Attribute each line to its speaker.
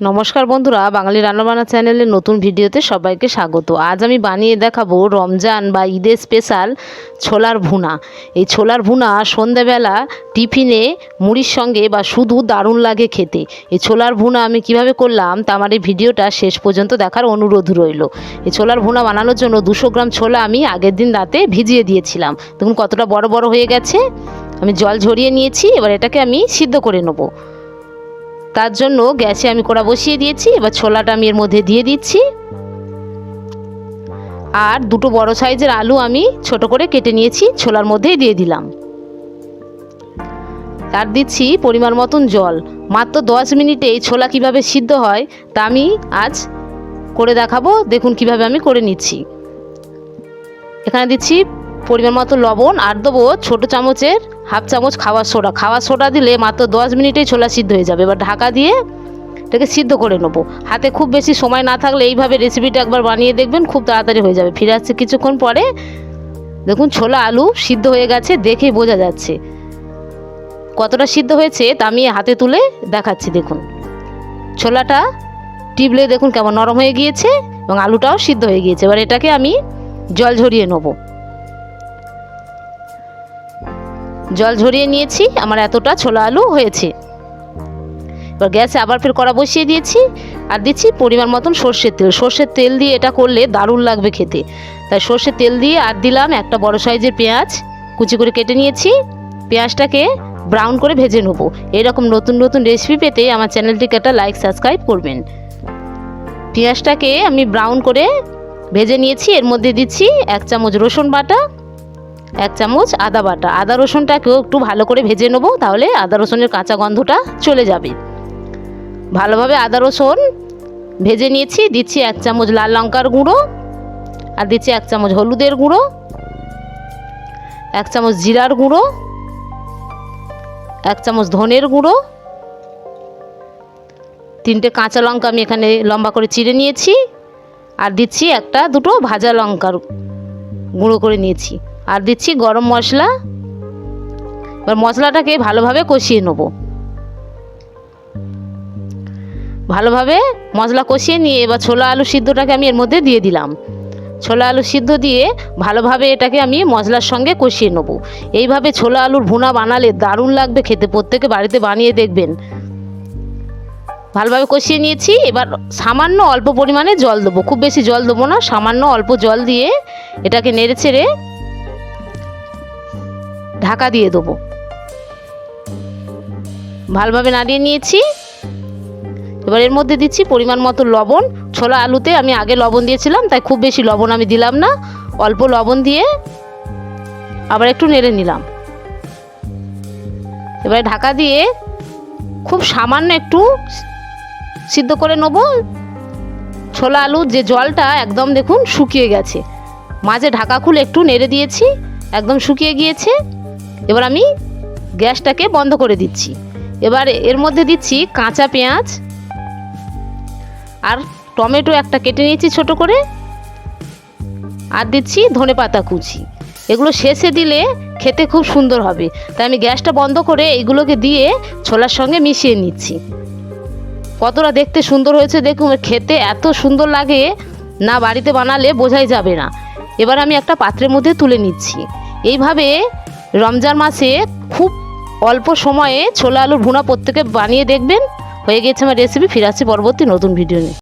Speaker 1: নমস্কার বন্ধুরা, বাঙালি রান্নাবান্না চ্যানেলের নতুন ভিডিওতে সবাইকে স্বাগত। আজ আমি বানিয়ে দেখাবো রমজান বা ঈদের স্পেশাল ছোলার ভুনা। এই ছোলার ভুনা সন্ধেবেলা টিফিনে মুড়ির সঙ্গে বা শুধু দারুণ লাগে খেতে। এই ছোলার ভুনা আমি কীভাবে করলাম তা আমার এই ভিডিওটা শেষ পর্যন্ত দেখার অনুরোধ রইল। এই ছোলার ভুনা বানানোর জন্য দুশো গ্রাম ছোলা আমি আগের দিন রাতে ভিজিয়ে দিয়েছিলাম। দেখুন কতটা বড় বড় হয়ে গেছে। আমি জল ঝরিয়ে নিয়েছি, এবার এটাকে আমি সিদ্ধ করে নেব। তার জন্য গ্যাসে আমি কড়া বসিয়ে দিয়েছি, এবার ছোলাটা আমি এর মধ্যে দিয়ে দিচ্ছি। আর দুটো বড় সাইজের আলু আমি ছোট করে কেটে নিয়েছি, ছোলার মধ্যেই দিয়ে দিলাম। আর দিচ্ছি পরিমাণ মতন জল। মাত্র দশ মিনিটে এই ছোলা কীভাবে সিদ্ধ হয়, তা আমি আজ করে দেখাবো। দেখুন কীভাবে আমি করে নিচ্ছি। এখানে দিচ্ছি পরিমাণ মতো লবণ, আর দেবো ছোটো চামচের হাফ চামচ খাওয়ার সোডা। খাওয়ার সোডা দিলে মাত্র দশ মিনিটেই ছোলা সিদ্ধ হয়ে যাবে। এবার ঢাকা দিয়ে এটাকে সিদ্ধ করে নেব। হাতে খুব বেশি সময় না থাকলে এইভাবে রেসিপিটা একবার বানিয়ে দেখবেন, খুব তাড়াতাড়ি হয়ে যাবে। ফিরে আসছে কিছুক্ষণ পরে। দেখুন, ছোলা, আলু সিদ্ধ হয়ে গেছে, দেখেই বোঝা যাচ্ছে। কতটা সিদ্ধ হয়েছে তা আমি হাতে তুলে দেখাচ্ছি, দেখুন। ছোলাটা টিপলে দেখুন কেমন নরম হয়ে গিয়েছে এবং আলুটাও সিদ্ধ হয়ে গিয়েছে। এবার এটাকে আমি জল ঝরিয়ে নেব। জল ঝরিয়ে নিয়েছি, আমার এতটা ছোলা আলু হয়েছে। এবার গ্যাসে আবার ফের কড়া বসিয়ে দিয়েছি আর দিচ্ছি পরিমাণ মতন সর্ষের তেল। সর্ষের তেল দিয়ে এটা করলে দারুণ লাগবে খেতে। তাই সর্ষের তেল দিয়ে আর দিলাম একটা বড় সাইজের পেঁয়াজ। কুচি করে কেটে নিয়েছি। পেঁয়াজটাকে ব্রাউন করে ভেজে নেব। এরকম নতুন নতুন রেসিপি পেতে আমার চ্যানেলটিকে একটা লাইক, সাবস্ক্রাইব করবেন। পেঁয়াজটাকে আমি ব্রাউন করে ভেজে নিয়েছি। এর মধ্যে দিচ্ছি এক চামচ রসুন বাটা এক চামচ আদা বাটা। আদা রসুনটাকেও একটু ভালো করে ভেজে নেব, তাহলে আদা রসুনের কাঁচা গন্ধটা চলে যাবে। ভালোভাবে আদা রসুন ভেজে নিয়েছি, দিচ্ছি এক চামচ লাল লঙ্কার গুঁড়ো আর দিচ্ছি এক চামচ হলুদের গুঁড়ো, এক চামচ জিরার গুঁড়ো, এক চামচ ধনের গুঁড়ো, তিনটে কাঁচা লঙ্কা আমি এখানে লম্বা করে চিড়ে নিয়েছি আর দিচ্ছি একটা দুটো ভাজা লঙ্কার গুঁড়ো করে নিয়েছি। আর দিচ্ছি গরম মশলা। এবার মশলাটাকে ভালোভাবে কষিয়ে নেব। ভালোভাবে মশলা কষিয়ে নিয়ে এবার ছোলা আলু সিদ্ধটাকে আমি এর মধ্যে দিয়ে দিলাম। ছোলা আলু সিদ্ধ দিয়ে ভালোভাবে এটাকে আমি মশলার সঙ্গে কষিয়ে নেব। এইভাবে ছোলা আলুর ভুনা বানালে দারুণ লাগবে খেতে, প্রত্যেকে বাড়িতে বানিয়ে দেখবেন। ভালোভাবে কষিয়ে নিয়েছি, এবার সামান্য অল্প পরিমাণে জল দেবো। খুব বেশি জল দেবো না, সামান্য অল্প জল দিয়ে এটাকে নেড়ে ছেড়ে ঢাকা দিয়ে দেবো। ভালোভাবে নাড়িয়ে নিয়েছি। এবার এর মধ্যে দিচ্ছি পরিমাণ মতো লবণ। ছোলা আলুতে আমি আগে লবণ দিয়েছিলাম, তাই খুব বেশি লবণ আমি দিলাম না। অল্প লবণ দিয়ে আবার একটু নেড়ে নিলাম। এবারে ঢাকা দিয়ে খুব সামান্য একটু সিদ্ধ করে নেব। ছোলা আলুর যে জলটা একদম দেখুন শুকিয়ে গেছে। মাঝে ঢাকা খুলে একটু নেড়ে দিয়েছি, একদম শুকিয়ে গিয়েছে। এবার আমি গ্যাসটাকে বন্ধ করে দিচ্ছি। এবার এর মধ্যে দিচ্ছি কাঁচা পেঁয়াজ আর টমেটো একটা কেটে নিয়েছি ছোট করে। আর দিচ্ছি ধনে পাতা কুচি। এগুলো শেষে দিলে খেতে খুব সুন্দর হবে। তাই আমি গ্যাসটা বন্ধ করে এইগুলোকে দিয়ে ছোলার সঙ্গে মিশিয়ে নিচ্ছি। কতটা দেখতে সুন্দর হয়েছে দেখুন, খেতে এত সুন্দর লাগে, না বাড়িতে বানালে বোঝাই যাবে না। এবার আমি একটা পাত্রের মধ্যে তুলে নিচ্ছি। এইভাবে রমজান মাসে খুব অল্প সময়ে ছোলা আলুর ভুনা প্রত্যেকে বানিয়ে দেখবেন। হয়ে গেছে আমার রেসিপি ফিরে আসছি পরবর্তী নতুন ভিডিও নিয়ে।